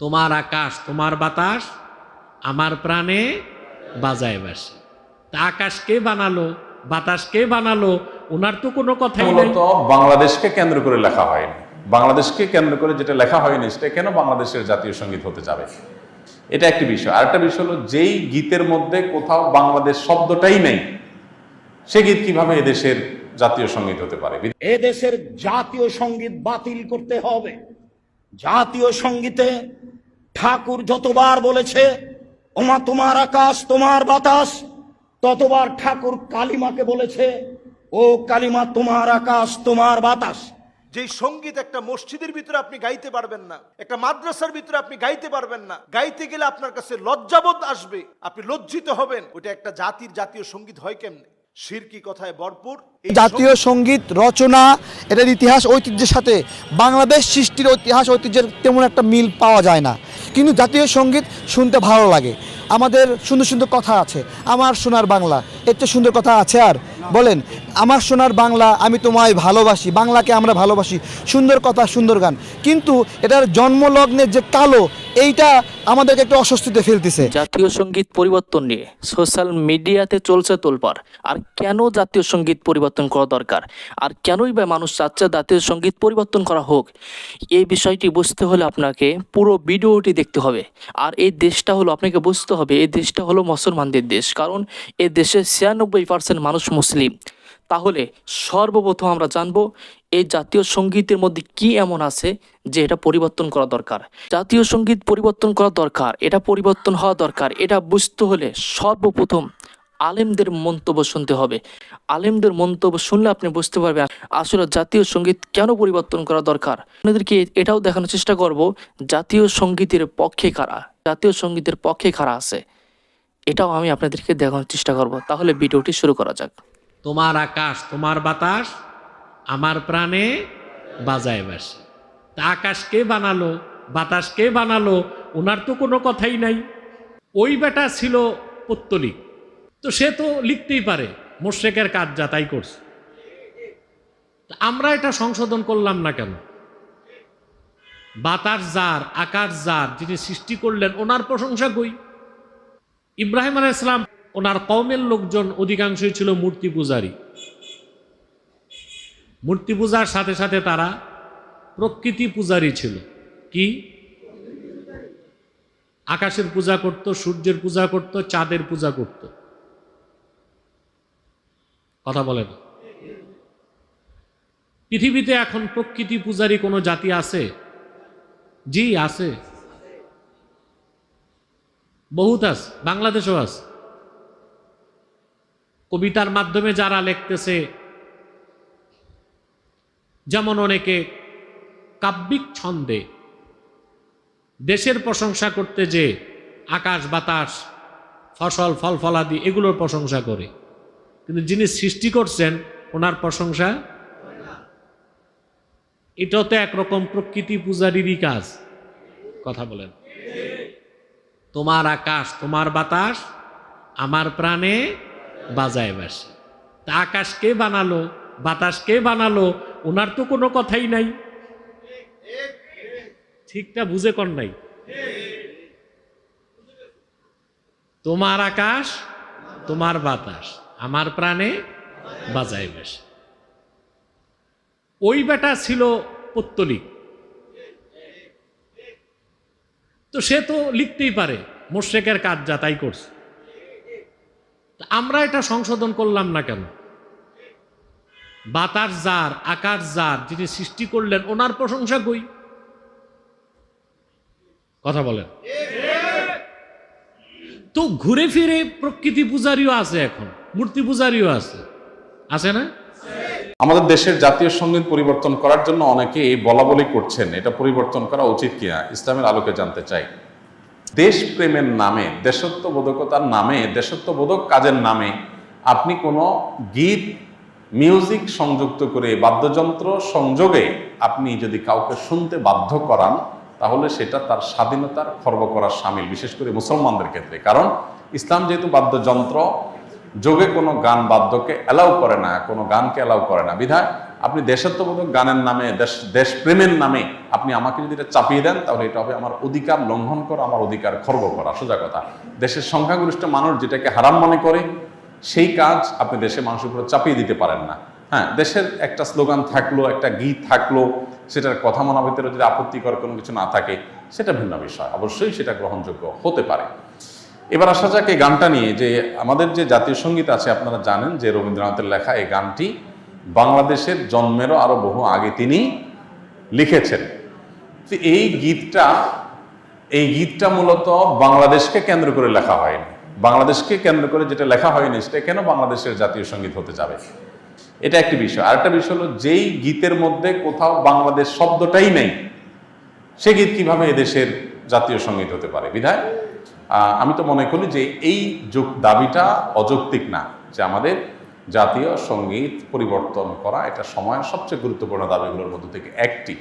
তোমার আকাশ তোমার বাতাস আমার প্রাণে বাজায় বাসে। তা আকাশ কে বানালো? বাতাস কে বানালো? ওনার তো কোনো কথাই নাই। বাংলাদেশকে কেন্দ্র করে লেখা হয়নি। বাংলাদেশকে কেন্দ্র করে যেটা লেখা হয়নি সেটা কেন বাংলাদেশের জাতীয় সংগীত হতে যাবে? এটা একটি বিষয়। আরেকটা বিষয় হলো যেই গীতের মধ্যে কোথাও বাংলাদেশ শব্দটাই নেই সে গীত কীভাবে এদেশের জাতীয় সংগীত হতে পারে? এদেশের জাতীয় সংগীত বাতিল করতে হবে। জাতীয় সঙ্গীতে ঠাকুর যতবার বলেছে, ওমা তোমার আকাশ, তোমার বাতাস, ততবার ঠাকুর কালিমাকে বলেছে, ও কালিমা তোমার আকাশ, তোমার বাতাস। যেই সংগীত একটা মসজিদের ভিতরে আপনি গাইতে পারবেন না, একটা মাদ্রাসার ভিতরে আপনি গাইতে পারবেন না, গাইতে গেলে আপনার কাছে লজ্জাবোধ আসবে, আপনি লজ্জিত হবেন, ওটা একটা জাতির জাতীয় সংগীত হয় কেমনে? শিরকি কথায় ভরপুর। জাতীয় সংগীত রচনা এটার ইতিহাস ঐতিহ্যের সাথে বাংলাদেশ সৃষ্টির ইতিহাস ঐতিহ্যের তেমন একটা মিল পাওয়া যায় না। কিন্তু জাতীয় সংগীত শুনতে ভালো লাগে। আমাদের সুন্দর সুন্দর কথা আছে। আমার সোনার বাংলা এর চেয়ে সুন্দর কথা আছে আর বলেন, আমার সোনার বাংলা আমি তোমায় ভালোবাসি, বাংলাকে আমরা ভালোবাসি, সুন্দর কথা, সুন্দর গান। কিন্তু এটার জন্মলগ্নের যে কালো, এইটা আমাদেরকে একটু অস্বস্তিতে ফেলতেছে জাতীয় সংগীত পরিবর্তন নিয়ে সোশ্যাল মিডিয়াতে চলছে তোলপাড়। আর কেন জাতীয় সংগীত পরিবর্তন করা দরকার? আর কেনই বা মানুষ চাচ্ছে জাতীয় সংগীত পরিবর্তন করা হোক? এই বিষয়টি বুঝতে হলে আপনাকে পুরো ভিডিওটি দেখতে হবে। আর এই দেশটা হলো, আপনাকে বুঝতে হবে, এই দেশটা হলো মুসলমানদের দেশ। কারণ এই দেশে ছিয়ানব্বই পার্সেন্ট মানুষ মুসলিম। তাহলে সর্বপ্রথম আমরা জানব, এই জাতীয় সঙ্গীতের মধ্যে কি এমন আছে যে এটা পরিবর্তন করা দরকার? জাতীয় সংগীত পরিবর্তন করা দরকার, এটা পরিবর্তন হওয়া দরকার, এটা বুঝতে হলে সর্বপ্রথম আলেমদের মন্তব্য শুনতে হবে। আলেমদের মন্তব্য শুনলে আপনি বুঝতে পারবেন আসলে জাতীয় সংগীত কেন পরিবর্তন করা দরকার। আপনাদেরকে এটাও দেখানোর চেষ্টা করব, জাতীয় সঙ্গীতের পক্ষে কারা, জাতীয় সঙ্গীতের পক্ষে কারা আছে, এটাও আমি আপনাদেরকে দেখানোর চেষ্টা করব। তাহলে ভিডিওটি শুরু করা যাক। তোমার আকাশ, তোমার বাতাস, আমার প্রাণে বাজায় বাসে। তা আকাশ কে বানালো, বাতাস কে বানালো ওনার তো কোনো কথাই নাই। ওই বেটা ছিল পত্তলিক। তো সে তো লিখতেই পারে মোর্শেকের কাজ যা তাই করছে আমরা এটা সংশোধন করলাম না কেন? বাতাস যার, আকাশ যার, যিনি সৃষ্টি করলেন, ওনার প্রশংসা কই? ইব্রাহিম আলাহ ইসলাম ওনার কওমের লোকজন অধিকাংশই ছিল মূর্তি পূজারী। মূর্তি পূজার সাথে সাথে তারা প্রকৃতি পূজারী ছিল। কি? আকাশের পূজা করত, সূর্যের পূজা করত, চাঁদের পূজা করত। কথা বলে না। পৃথিবীতে এখন প্রকৃতি পূজারী কোনো জাতি আছে? জি, আছে। বহুত আছে, বাংলাদেশও আছে। কবিতার মাধ্যমে যারা লিখতেছে, যেমন অনেকে, কাব্যিক ছন্দে দেশের প্রশংসা করতে যে আকাশ, বাতাস, ফসল ফল ফলাদি এগুলোর প্রশংসা করে। কিন্তু যিনি সৃষ্টি করছেন, ওনার প্রশংসা এটাও তো একরকম প্রকৃতি পূজারীরই কাজ, কথা বলেন। তোমার আকাশ, তোমার বাতাস, আমার প্রাণে বাজায় বাসে। তা আকাশ কে বানালো, বাতাস কে বানালো ওনার তো কোনো কথাই নাই। ঠিকটা বুঝে কর নাই। তোমার আকাশ, তোমার বাতাস, আমার প্রাণে বাজায় বাসে। ওই বেটা ছিল পত্তলিক তো সে তো লিখতেই পারে, মোর্শেকের কাজ যা তাই করছে। আমরা এটা সংশোধন করলাম না কেন? বাতাস যার, আকাশ যার, যিনি সৃষ্টি করলেন, ওনার প্রশংসা কই? কথা বলেন। তো ঘুরে ফিরে প্রকৃতি পূজারীও আছে এখন, মূর্তি পূজারীও আছে। আছে না? আমাদের দেশের জাতীয় সংগীত পরিবর্তন করার জন্য অনেকে এই বলা বলি করছেন, এটা পরিবর্তন করা উচিত কিনা, ইসলামের আলোকে জানতে চাই। দেশপ্রেমের নামে, দেশত্ববোধকতার নামে, দেশত্ববোধক কাজের নামে আপনি কোনো গীত, মিউজিক সংযুক্ত করে বাদ্যযন্ত্র সংযোগে আপনি যদি কাউকে শুনতে বাধ্য করান, তাহলে সেটা তার স্বাধীনতার খর্ব করার সামিল, বিশেষ করে মুসলমানদের ক্ষেত্রে। কারণ ইসলাম যেহেতু বাদ্যযন্ত্র, যোগে কোনো গান বাদ্যকে অ্যালাউ করে না, কোনো গানকে অ্যালাউ করে না। বিধায় আপনি দেশাত্মবোধক গানের নামে, দেশ, দেশপ্রেমের নামে আপনি আমাকে যদি এটা চাপিয়ে দেন, তাহলে এটা হবে আমার অধিকার লঙ্ঘন করা, আমার অধিকার খর্ব করা। সোজা কথা। দেশের সংখ্যাগরিষ্ঠ মানুষ যেটাকে হারাম মনে করে, সেই কাজ আপনি দেশের মানুষের উপর চাপিয়ে দিতে পারেন না। হ্যাঁ দেশের একটা স্লোগান থাকল, একটা গীত থাকল, সেটার কথা মনা ভিতরে যদি আপত্তিকর কোনো কিছু না থাকে, সেটা ভিন্ন বিষয়। অবশ্যই সেটা গ্রহণযোগ্য হতে পারে। এবার আসা যাক এই গানটা নিয়ে, যে আমাদের যে জাতীয় সংগীত আছে, আপনারা জানেন যে রবীন্দ্রনাথের লেখা এই গানটি বাংলাদেশের জন্মেরও আরও বহু আগে তিনি লিখেছেন। এই গীতটা এই গীতটা মূলত বাংলাদেশকে কেন্দ্র করে লেখা হয়নি। বাংলাদেশকে কেন্দ্র করে যেটা লেখা হয়নি, সেটা কেন বাংলাদেশের জাতীয় সংগীত হতে যাবে? এটা একটি বিষয়। আরেকটা বিষয় হলো, যেই গীতের মধ্যে কোথাও বাংলাদেশ শব্দটাই নেই, সে গীত কীভাবে এদেশের জাতীয় সংগীত হতে পারে? বিধায় আমি তো মনে করি যে এই দাবিটা অযৌক্তিক না, যে আমাদের জাতীয় সংগীত পরিবর্তন করা এটা সময়ের সবচেয়ে গুরুত্বপূর্ণ দাবিগুলোর মধ্যে থেকে একটি।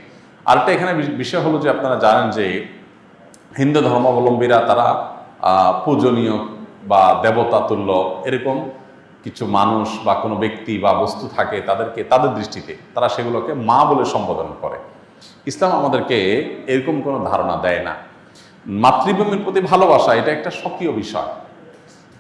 আরেকটা এখানে বিষয় হলো যে আপনারা জানেন যে হিন্দু ধর্মাবলম্বীরা তারা পূজনীয় বা দেবতা তুল্য এরকম কিছু মানুষ বা কোনো ব্যক্তি বা বস্তু থাকে তাদেরকে, তাদের দৃষ্টিতে তারা সেগুলোকে মা বলে সম্বোধন করে। ইসলাম আমাদেরকে এরকম কোনো ধারণা দেয় না। মাতৃভূমির প্রতি ভালোবাসা এটা একটা স্বকীয় বিষয়।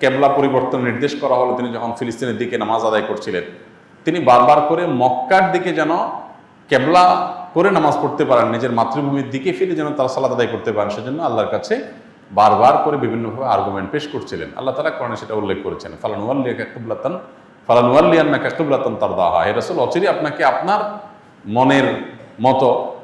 কেবলা পরিবর্তন নির্দেশ করা হলো। তিনি যখন ফিলিস্তিনের দিকে নামাজ আদায় করছিলেন, তিনি বারবার করে মক্কার দিকে যেন কেবলা করে নামাজ পড়তে পারেন, নিজের মাতৃভূমির দিকে ফিরে যেন তারা সালাদ আদায় করতে পারেন, সেজন্য আল্লাহর কাছে বারবার করে বিভিন্নভাবে আর্গুমেন্ট পেশ করছিলেন। আল্লাহ তালা কোরআনে সেটা উল্লেখ করেছেন ফালানুয়াল্লিয়া কাকুবলাতন ফালানুয়াল্লিয়ান্না কাকুবলাতন তার দাহা হে রসুল অচিরে আপনাকে আপনার মনের মতো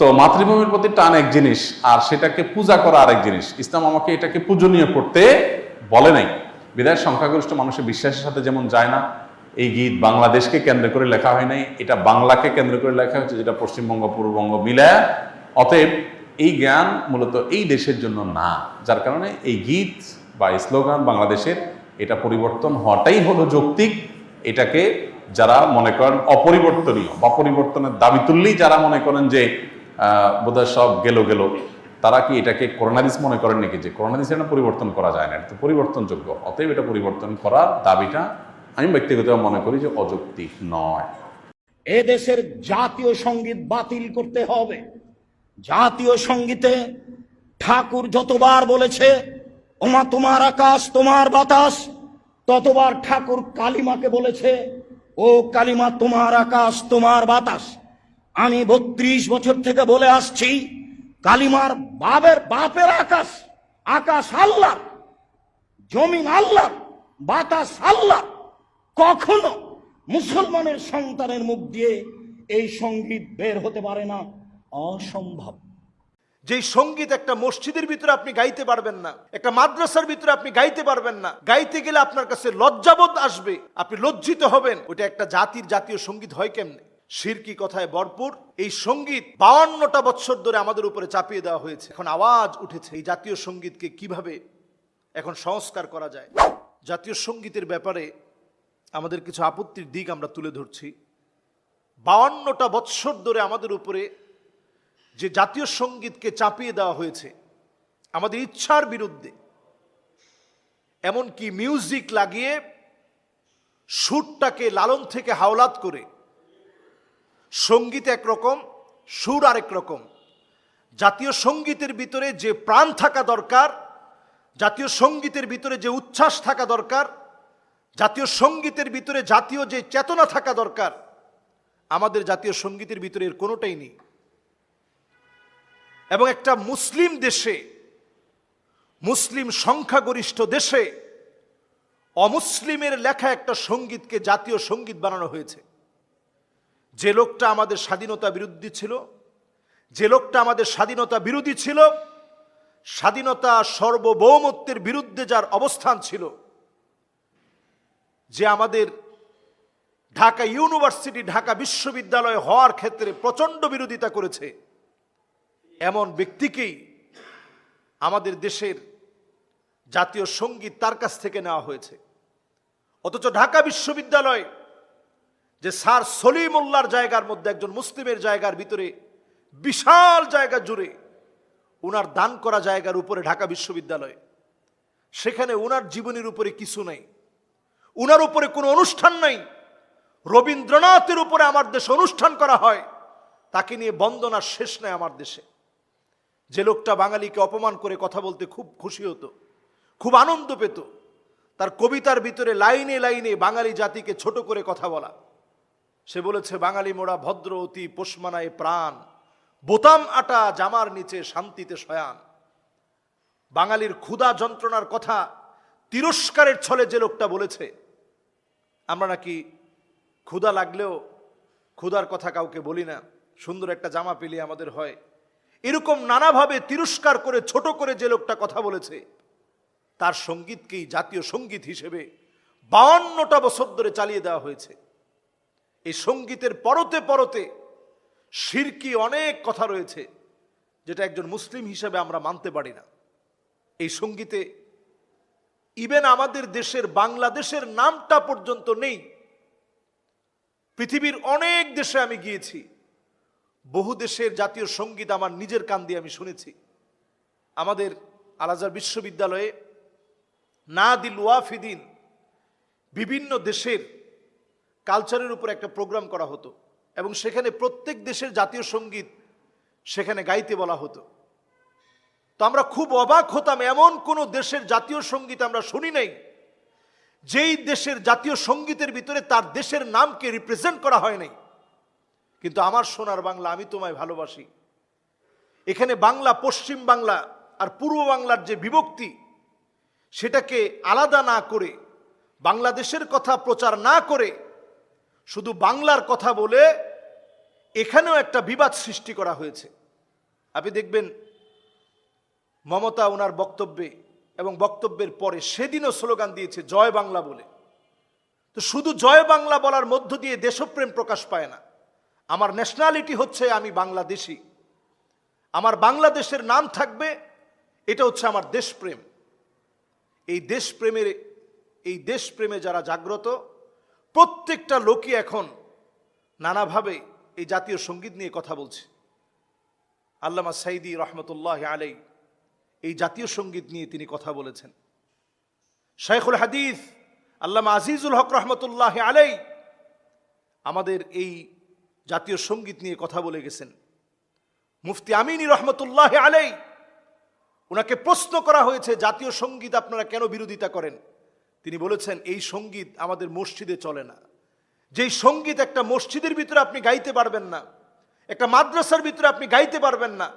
তো মাতৃভূমির প্রতি টান এক জিনিস, আর সেটাকে পূজা করা আরেক জিনিস। ইসলাম আমাকে এটাকে পূজনীয় করতে বলে নাই। বিদায় সংখ্যাগরিষ্ঠ মানুষের বিশ্বাসের সাথে যেমন যায় না, এই গীত বাংলাদেশকে কেন্দ্র করে লেখা হয় নাই, এটা বাংলাকে কেন্দ্র করে লেখা হয়েছে যেটা পশ্চিমবঙ্গ, পূর্ববঙ্গ মিলায় অতএব এই জ্ঞান মূলত এই দেশের জন্য না, যার কারণে এই গীত বা স্লোগান বাংলাদেশের এটা পরিবর্তন হওয়াটাই হলো যৌক্তিক। এটাকে যারা মনে করেন অপরিবর্তনীয় বা পরিবর্তনের দাবি তুললেই যারা মনে করেন যে বোধহয় সব গেল গেল। তারা কি এটাকে করোনাদিস মনে করেন নাকি যে করোনাদিস এটা পরিবর্তন করা যায় না? এটা তো পরিবর্তনযোগ্য। অতএব এটা পরিবর্তন করার দাবিটা আমি ব্যক্তিগতভাবে মনে করি যে অযৌক্তিক নয়। এ দেশের জাতীয় সংগীত বাতিল করতে হবে। জাতীয় সঙ্গীতে ঠাকুর যতবার বলেছে, ওমা তোমার আকাশ, তোমার বাতাস ততবার ঠাকুর কালিমাকে বলেছে, ও কালিমা তোমার আকাশ, তোমার বাতাস আমি বত্রিশ বছর থেকে বলে আসছি, কালিমার বাবের বাপের আকাশ আকাশ আল্লাহ, জমিন আল্লাহ, বাতাস আল্লাহ। কখনো মুসলমানের সন্তানের মুখ দিয়ে এই সংগীত বের হতে পারে না। অসম্ভব। যেই সংগীত একটা মসজিদের ভিতরে আপনি গাইতে পারবেন না, একটা মাদ্রাসার ভিতরে আপনি গাইতে পারবেন না, গাইতে গেলে আপনার কাছে লজ্জাবোধ আসবে, আপনি লজ্জিত হবেন। ওটা একটা জাতির জাতীয় সংগীত হয় কেমনে? শিরকি কথায় ভরপুর এই সংগীত বাউান্নটা বছর ধরে আমাদের উপরে চাপিয়ে দেওয়া হয়েছে। এখন আওয়াজ উঠেছে এই জাতীয় সঙ্গীতকে কীভাবে এখন সংস্কার করা যায়। জাতীয় সঙ্গীতের ব্যাপারে আমাদের কিছু আপত্তির দিক আমরা তুলে ধরছি। বাউান্নটা বৎসর ধরে আমাদের উপরে যে জাতীয় সঙ্গীতকে চাপিয়ে দেওয়া হয়েছে, আমাদের ইচ্ছার বিরুদ্ধে, এমনকি মিউজিক লাগিয়ে সুরটাকে লালন থেকে হাওলাত করে সংগীত একরকম সুর আরেক রকম। জাতীয় সঙ্গীতের ভিতরে যে প্রাণ থাকা দরকার, জাতীয় সঙ্গীতের ভিতরে যে উচ্ছ্বাস থাকা দরকার, জাতীয় সঙ্গীতের ভিতরে জাতীয় যে চেতনা থাকা দরকার, আমাদের জাতীয় সঙ্গীতের ভিতরে এর কোনোটাই নেই। এবং একটা মুসলিম দেশে, মুসলিম সংখ্যাগরিষ্ঠ দেশে অমুসলিমের লেখা একটা সঙ্গীতকে জাতীয় সংগীত বানানো হয়েছে। যে লোকটা আমাদের স্বাধীনতা বিরোধী ছিল, যে লোকটা আমাদের স্বাধীনতা বিরোধী ছিল, স্বাধীনতা সার্বভৌমত্বের বিরুদ্ধে যার অবস্থান ছিল, যে আমাদের ঢাকা ইউনিভার্সিটি, ঢাকা বিশ্ববিদ্যালয় হওয়ার ক্ষেত্রে প্রচণ্ড বিরোধিতা করেছে, এমন ব্যক্তিকেই আমাদের দেশের জাতীয় সংগীত তার কাছ থেকে নেওয়া হয়েছে। অথচ ঢাকা বিশ্ববিদ্যালয় যে স্যার সলিমুল্লার জায়গার মধ্যে একজন মুসলিমের জায়গার ভিতরে বিশাল জায়গা জুড়ে উনার দান করা জায়গার উপরে ঢাকা বিশ্ববিদ্যালয়, সেখানে উনার জীবনের উপরে কিছু নেই। উনার উপরে কোনো অনুষ্ঠান নাই। রবীন্দ্রনাথের উপরে আমার দেশে অনুষ্ঠান করা হয়, তাকে নিয়ে বন্দনার শেষ নেই আমার দেশে। যে লোকটা বাঙালিকে অপমান করে কথা বলতে খুব খুশি হতো, খুব আনন্দ পেত, তার কবিতার ভিতরে লাইনে লাইনে বাঙালি জাতিকে ছোট করে কথা বলা। সে বলেছে, বাঙালি মোড়া ভদ্র, অতি পোষমানায় প্রাণ। বোতাম আটা জামার নিচে শান্তিতে শয়ান। বাঙালির ক্ষুধা যন্ত্রণার কথা তিরস্কারের ছলে যে লোকটা বলেছে, আমরা নাকি ক্ষুধা লাগলেও ক্ষুধার কথা কাউকে বলি না, সুন্দর একটা জামা পেলে আমাদের হয়। এরকম নানাভাবে তিরস্কার করে, ছোট করে যে লোকটা কথা বলেছে, তার সঙ্গীতকেই জাতীয় সংগীত হিসেবে বাউন্নটা বছর ধরে চালিয়ে দেওয়া হয়েছে। এই সঙ্গীতের পরতে পরতে শিরকি অনেক কথা রয়েছে, যেটা একজন মুসলিম হিসেবে আমরা মানতে পারি না। এই সঙ্গীতে ইভেন আমাদের দেশের বাংলাদেশের নামটা পর্যন্ত নেই। পৃথিবীর অনেক দেশে আমি গিয়েছি, বহু দেশের জাতীয় সংগীত আমার নিজের কান দিয়ে আমি শুনেছি। আমাদের আলাজার বিশ্ববিদ্যালয়ে না দিল ওয়াফিদিন বিভিন্ন দেশের কালচারের উপর একটা প্রোগ্রাম করা হতো এবং সেখানে প্রত্যেক দেশের জাতীয় সংগীত সেখানে গাইতে বলা হতো। তো আমরা খুব অবাক হতাম, এমন কোন দেশের জাতীয় সংগীত আমরা শুনি নাই, যেই দেশের জাতীয় সঙ্গীতের ভিতরে তার দেশের নামকে রিপ্রেজেন্ট করা হয় নাই। কিন্তু আমার সোনার বাংলা আমি তোমায় ভালোবাসি। এখানে বাংলা, পশ্চিম বাংলা আর পূর্ব বাংলার যে বিভক্তি, সেটাকে আলাদা না করে, বাংলাদেশের কথা প্রচার না করে শুধু বাংলার কথা বলে এখানেও একটা বিবাদ সৃষ্টি করা হয়েছে। আপনি দেখবেন মমতা ওনার বক্তব্যে এবং বক্তব্যের পরে সেদিনও স্লোগান দিয়েছে, জয় বাংলা বলে। তো শুধু জয় বাংলা বলার মধ্য দিয়ে দেশপ্রেম প্রকাশ পায় না। আমার ন্যাশনালিটি হচ্ছে আমি বাংলাদেশি। আমার বাংলাদেশের নাম থাকবে, এটা হচ্ছে আমার দেশপ্রেম। এই দেশপ্রেমের, এই দেশপ্রেমে যারা জাগ্রত প্রত্যেকটা লোকই এখন নানাভাবে এই জাতীয় সংগীত নিয়ে কথা বলছে। আল্লামা সাইদি রহমতুল্লাহ আলাই এই জাতীয় সংগীত নিয়ে তিনি কথা বলেছেন। শেখুল হাদিস, আল্লামা আজিজুল হক রহমতুল্লাহ আলাই আমাদের এই জাতীয় সংগীত নিয়ে কথা বলে গেছেন। মুফতি আমিনী রহমতুল্লাহ আলাই ওনাকে প্রশ্ন করা হয়েছে, জাতীয় সংগীত আপনারা কেন বিরোধিতা করেন? তিনি বলেছেন, এই সংগীত আমাদের মসজিদে চলে না। যেই সংগীত একটা মসজিদের ভিতরে আপনি গাইতে পারবেন না, একটা মাদ্রাসার ভিতরে আপনি গাইতে পারবেন না,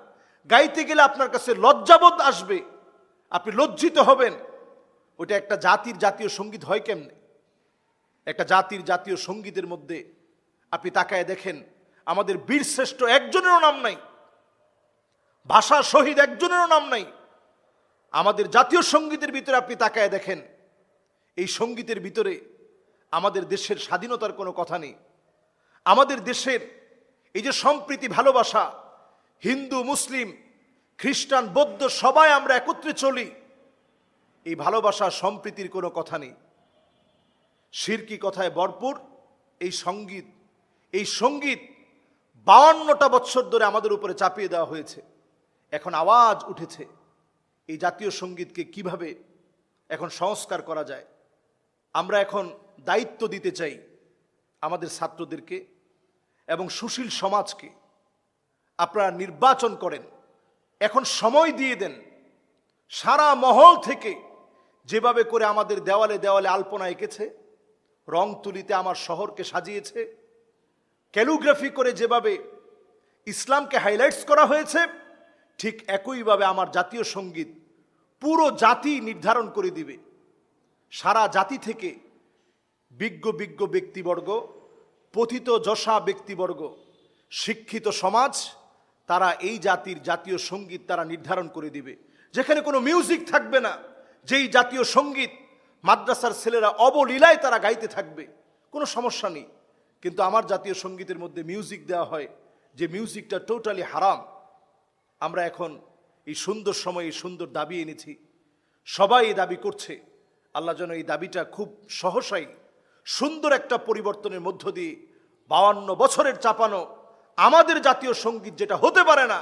গাইতে গেলে আপনার কাছে লজ্জাবোধ আসবে, আপনি লজ্জিত হবেন। ওটা একটা জাতির জাতীয় সংগীত হয় কেমনে? একটা জাতির জাতীয় সঙ্গীতের মধ্যে আপনি তাকায় দেখেন, আমাদের বীর শ্রেষ্ঠ একজনেরও নাম নাই ভাষা শহীদ একজনেরও নাম নাই। আমাদের জাতীয় সঙ্গীতের ভিতরে আপনি তাকায় দেখেন এই সঙ্গীতের ভিতরে আমাদের দেশের স্বাধীনতার কোনো কথা নেই। আমাদের দেশের এই যে সম্প্রীতি, ভালোবাসা, হিন্দু, মুসলিম, খ্রিস্টান, বৌদ্ধ, সবাই আমরা একত্রে চলি, এই ভালোবাসা, সম্প্রীতির কোনো কথা নেই। শিরকি কথায় ভরপুর এই সংগীত এই সংগীত বাউান্নটা বৎসর ধরে আমাদের উপরে চাপিয়ে দেওয়া হয়েছে। এখন আওয়াজ উঠেছে, এই জাতীয় সঙ্গীতকে কীভাবে এখন সংস্কার করা যায়? আমরা এখন দায়িত্ব দিতে চাই আমাদের ছাত্রদেরকে এবং সুশীল সমাজকে। আপনারা নির্বাচন করেন। এখন সময় দিয়ে দেন। সারা মহল থেকে যেভাবে করে আমাদের দেওয়ালে দেওয়ালে আলপনা এঁকেছে, রং তুলিতে আমার শহরকে সাজিয়েছে, ক্যালিগ্রাফি করে যেভাবে ইসলামকে হাইলাইটস করা হয়েছে, ঠিক একইভাবে আমার জাতীয় সংগীত পুরো জাতি নির্ধারণ করে দিবে। সারা জাতি থেকে বিজ্ঞ বিজ্ঞ ব্যক্তিবর্গ, পথিত যশা ব্যক্তিবর্গ, শিক্ষিত সমাজ, তারা এই জাতির জাতীয় সংগীত তারা নির্ধারণ করে দিবে। যেখানে কোনো মিউজিক থাকবে না, যেই জাতীয় সংগীত মাদ্রাসার ছেলেরা অবলীলায় তারা গাইতে থাকবে, কোনো সমস্যা নেই। কিন্তু আমার জাতীয় সঙ্গীতের মধ্যে মিউজিক দেওয়া হয়, যে মিউজিকটা টোটালি হারাম। আমরা এখন এই সুন্দর সময়ে সুন্দর দাবি এনেছি। সবাই দাবি করছে। আল্লাহ যেন এই দাবিটা খুব সহসাই সুন্দর একটা পরিবর্তনের মধ্য দিয়ে বাউান্ন বছরের চাপানো আমাদের জাতীয় সংগীত যেটা হতে পারে না,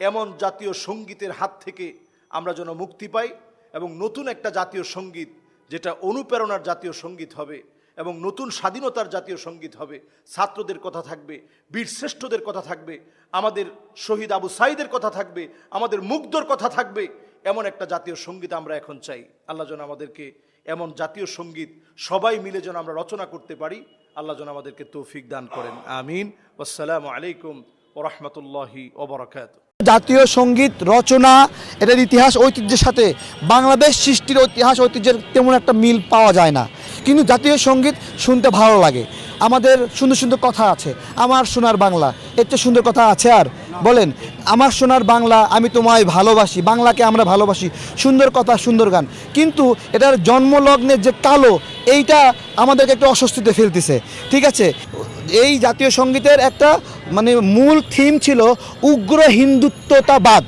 এমন জাতীয় সঙ্গীতের হাত থেকে আমরা যেন মুক্তি পাই এবং নতুন একটা জাতীয় সংগীত যেটা অনুপ্রেরণার জাতীয় সংগীত হবে এবং নতুন স্বাধীনতার জাতীয় সংগীত হবে। ছাত্রদের কথা থাকবে বীরশ্রেষ্ঠদের কথা থাকবে, আমাদের শহীদ আবু সাইদের কথা থাকবে, আমাদের মুগ্ধর কথা থাকবে এমন একটা জাতীয় সংগীত আমরা এখন চাই। আল্লাহ যেন আমাদেরকে এমন জাতীয় সংগীত সবাই মিলে যেন আমরা রচনা করতে পারি, আল্লাহ যেন আমাদেরকে তৌফিক দান করেন। আমিন। আসসালামু আলাইকুম ওরহমতুল্লাহি ওবরাকাত জাতীয় সংগীত রচনা, এটার ইতিহাস, ঐতিহ্যের সাথে বাংলাদেশ সৃষ্টির ইতিহাস ঐতিহ্যের তেমন একটা মিল পাওয়া যায় না। কিন্তু জাতীয় সংগীত শুনতে ভালো লাগে। আমাদের সুন্দর সুন্দর কথা আছে, আমার সোনার বাংলা। এর চেয়ে সুন্দর কথা আছে আর। বলেন, আমার সোনার বাংলা আমি তোমায় ভালোবাসি, বাংলাকে আমরা ভালোবাসি, সুন্দর কথা, সুন্দর গান। কিন্তু এটার জন্মলগ্নের যে কালো, এইটা আমাদেরকে একটু অস্বস্তিতে ফেলতেছে ঠিক আছে? এই জাতীয় সঙ্গীতের একটা মানে মূল থিম ছিল উগ্র হিন্দুত্বতাবাদ।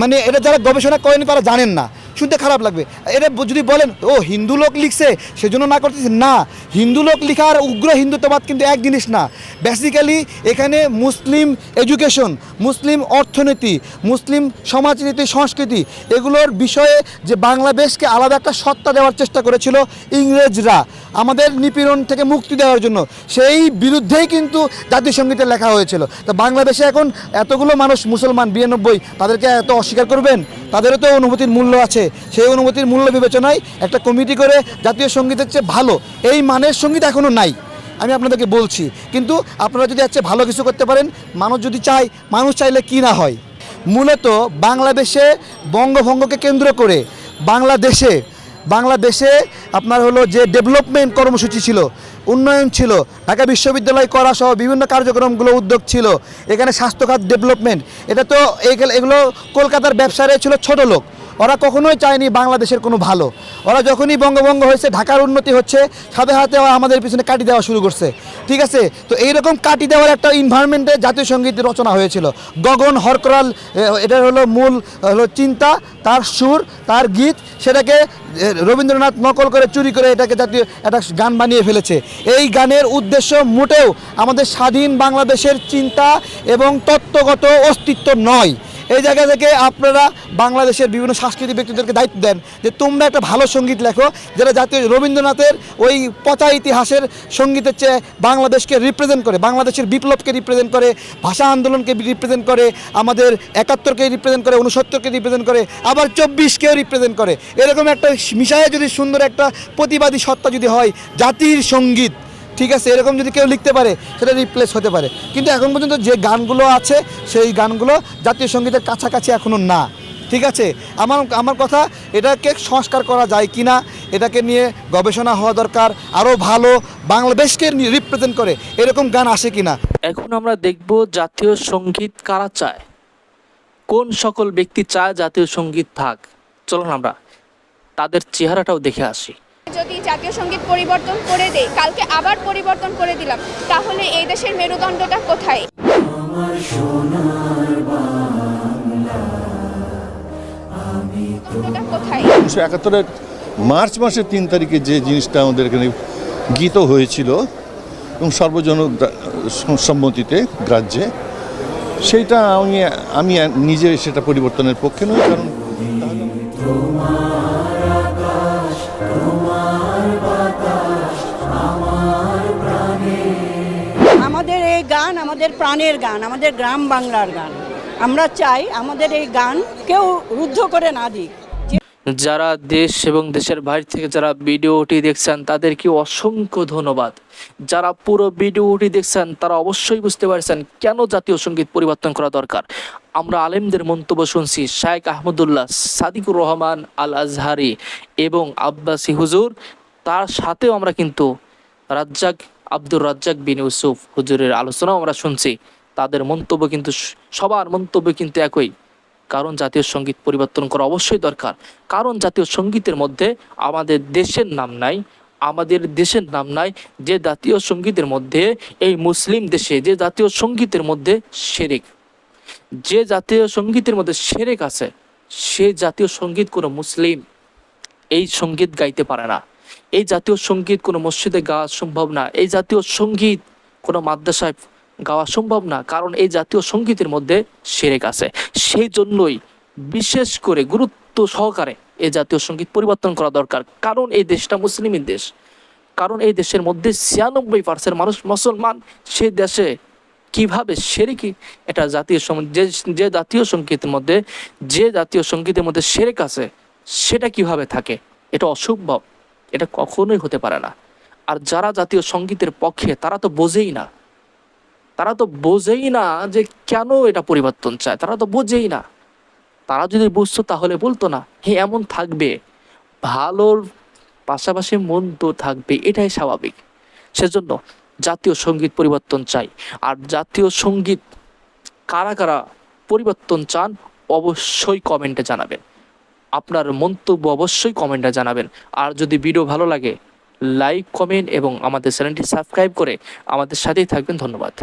মানে এটা যারা গবেষণা করেন তারা জানেন না। শুনতে খারাপ লাগবে। এটা যদি বলেন, ও, হিন্দু লোক লিখছে, সেজন্য না করতেছে না। হিন্দু লোক লিখা আর উগ্র হিন্দুত্ববাদ কিন্তু এক জিনিস না। বেসিক্যালি এখানে মুসলিম এডুকেশন মুসলিম অর্থনীতি, মুসলিম সমাজনীতি, সংস্কৃতি, এগুলোর বিষয়ে যে বাংলাদেশকে আলাদা একটা সত্তা দেওয়ার চেষ্টা করেছিল ইংরেজরা, আমাদের নিপীড়ন থেকে মুক্তি দেওয়ার জন্য। সেই বিরুদ্ধেই কিন্তু জাতিসংগীতে লেখা হয়েছিল। তো বাংলাদেশে এখন এতগুলো মানুষ মুসলমান, বিরানব্বই, তাদেরকে এত অস্বীকার করবেন? তাদেরও তো অনুভূতির মূল্য আছে। সেই অনুভূতির মূল্য বিবেচনায় একটা কমিটি করে জাতীয় সঙ্গীতের চেয়ে ভালো এই মানের সংগীত এখনও নাই। আমি আপনাদেরকে বলছি, কিন্তু আপনারা যদি আজকে ভালো কিছু করতে পারেন, মানুষ যদি চায়, মানুষ চাইলে কি না হয়? মূলত বাংলাদেশে বঙ্গভঙ্গকে কেন্দ্র করে বাংলাদেশে বাংলাদেশে আপনার হলো যে ডেভেলপমেন্ট কর্মসূচি ছিল উন্নয়ন ছিল। ঢাকা বিশ্ববিদ্যালয় করা সহ বিভিন্ন কার্যক্রমগুলো উদ্যোগ ছিল। এখানে স্বাস্থ্যখাত ডেভেলপমেন্ট এটা তো এগুলো কলকাতার ব্যবসারে ছিল ছোট লোক। ওরা কখনোই চায়নি বাংলাদেশের কোনো ভালো। ওরা যখনই বঙ্গভঙ্গ হয়েছে, ঢাকার উন্নতি হচ্ছে, সাথে হাতে ওরা আমাদের পিছনে কাটি দেওয়া শুরু করছে। ঠিক আছে? তো এইরকম কাটি দেওয়ার একটা ইনভায়রনমেন্টে জাতীয় সংগীত রচনা হয়েছিল। গগন হরকরাল এটা হলো মূল, হলো চিন্তা, তার সুর, তার গীত, সেটাকে রবীন্দ্রনাথ নকল করে চুরি করে এটাকে জাতীয় একটা গান বানিয়ে ফেলেছে। এই গানের উদ্দেশ্য মোটেও আমাদের স্বাধীন বাংলাদেশের চিন্তা এবং তত্ত্বগত অস্তিত্ব নয়। এই জায়গা থেকে আপনারা বাংলাদেশের বিভিন্ন সাংস্কৃতিক ব্যক্তিদেরকে দায়িত্ব দেন যে তোমরা একটা ভালো সংগীত লেখো, যেটা জাতীয় রবীন্দ্রনাথের ওই পচা ইতিহাসের সঙ্গীতের চেয়ে বাংলাদেশকে রিপ্রেজেন্ট করে, বাংলাদেশের বিপ্লবকে রিপ্রেজেন্ট করে, ভাষা আন্দোলনকে রিপ্রেজেন্ট করে, আমাদের একাত্তরকে রিপ্রেজেন্ট করে উনসত্তরকে রিপ্রেজেন্ট করে, আবার চব্বিশকেও রিপ্রেজেন্ট করে। এরকম একটা মিশায় যদি সুন্দর একটা প্রতিবাদী সত্তা যদি হয়, জাতির সংগীত। ঠিক আছে, এরকম যদি কেউ লিখতে পারে, সেটা রিপ্লেস হতে পারে। কিন্তু এখন পর্যন্ত যে গানগুলো আছে, সেই গানগুলো জাতীয় সঙ্গীতের কাছাকাছি এখনও না। ঠিক আছে? আমার আমার কথা, এটাকে সংস্কার করা যায় কি না এটাকে নিয়ে গবেষণা হওয়া দরকার আরও ভালো বাংলাদেশকে রিপ্রেজেন্ট করে, এরকম গান আসে কি না এখন আমরা দেখব জাতীয় সংগীত কারা চায়। কোন সকল ব্যক্তি চায় জাতীয় সংগীত থাক চলুন আমরা তাদের চেহারাটাও দেখে আসি। জাতীয় সংগীত পরিবর্তন করে দেই কালকে আবার পরিবর্তন করে দিলাম তাহলে এই দেশের মেরুদণ্ডটা কোথায়? উনিশশো একাত্তরের মার্চ মাসের তিন তারিখে যে জিনিসটা আমাদের এখানে গীত হয়েছিল এবং সর্বজন সম্মতিতে গ্রাহ্যে সেইটা আমি আমি নিজে সেটা পরিবর্তনের পক্ষে নই কারণ আমাদের এই গান আমাদের প্রাণের গান, আমাদের গ্রাম বাংলার গান। আমরা চাই আমাদের এই গান কেউ রুদ্ধ করে না দিক। যারা দেশ এবং দেশের বাইরে থেকে যারা ভিডিওটি দেখছেন, তাদেরকে অসংখ্য ধন্যবাদ। যারা পুরো ভিডিওটি দেখছেন, তারা অবশ্যই বুঝতে পারছেন কেন জাতীয় সংগীত পরিবর্তন করা দরকার। আমরা আলেমদের মন্তব্য শুনছি, শায়েখ আহমদুল্লাহ সাদিকুর রহমান আল আজহারি এবং আব্বাসি হুজুর। তার সাথেও আমরা কিন্তু রাজ্জাক আব্দুর রাজ্জাক বিন ইউসুফ হুজুরের আলোচনাও আমরা শুনছি। তাদের মন্তব্য কিন্তু সবার মন্তব্য কিন্তু একই। কারণ জাতীয় সংগীত পরিবর্তন করা অবশ্যই দরকার। কারণ জাতীয় সঙ্গীতের মধ্যে আমাদের দেশের নাম নাই, আমাদের দেশের নাম নাই, যে জাতীয় সঙ্গীতের মধ্যে এই মুসলিম দেশে যে জাতীয় সঙ্গীতের মধ্যে শেরেক যে জাতীয় সঙ্গীতের মধ্যে শেরেক আছে, সে জাতীয় সংগীত কোনো মুসলিম এই সংগীত গাইতে পারে না। এই জাতীয় সংগীত কোনো মসজিদে গাওয়া সম্ভব না। এই জাতীয় সংগীত কোনো মাদ্রাসায় গাওয়া সম্ভব না, কারণ এই জাতীয় সঙ্গীতের মধ্যে সেরেক আছে। সেই জন্যই বিশেষ করে গুরুত্ব সহকারে এই জাতীয় সংগীত পরিবর্তন করা দরকার। কারণ এই দেশটা মুসলিমের দেশ। কারণ এই দেশের মধ্যে ছিয়ানব্বই পার্সেন্ট মানুষ মুসলমান। সেই দেশে কীভাবে সেরেকি এটা জাতীয় যে যে জাতীয় সঙ্গীতের মধ্যে, যে জাতীয় সঙ্গীতের মধ্যে সেরেক আছে, সেটা কীভাবে থাকে? এটা অসম্ভব। এটা কখনোই হতে পারে না। আর যারা জাতীয় সঙ্গীতের পক্ষে, তারা তো বোঝেই না। তারা তো বোঝেই না যে কেন এটা পরিবর্তন চায়। তারা তো বোঝেই না। তারা যদি বুঝতো, তাহলে বলতো না, হে, এমন থাকবে। ভালোর পাশাপাশি মন্দ থাকবে। এটাই স্বাভাবিক। সেজন্য জাতীয় সংগীত পরিবর্তন চাই। আর জাতীয় সংগীত কারা কারা পরিবর্তন চান, অবশ্যই কমেন্টে জানাবেন। আপনার মন্তব্য অবশ্যই কমেন্টে জানাবেন। আর যদি ভিডিও ভালো লাগে, লাইক, কমেন্ট এবং আমাদের চ্যানেলটি সাবস্ক্রাইব করে আমাদের সাথেই থাকবেন। ধন্যবাদ।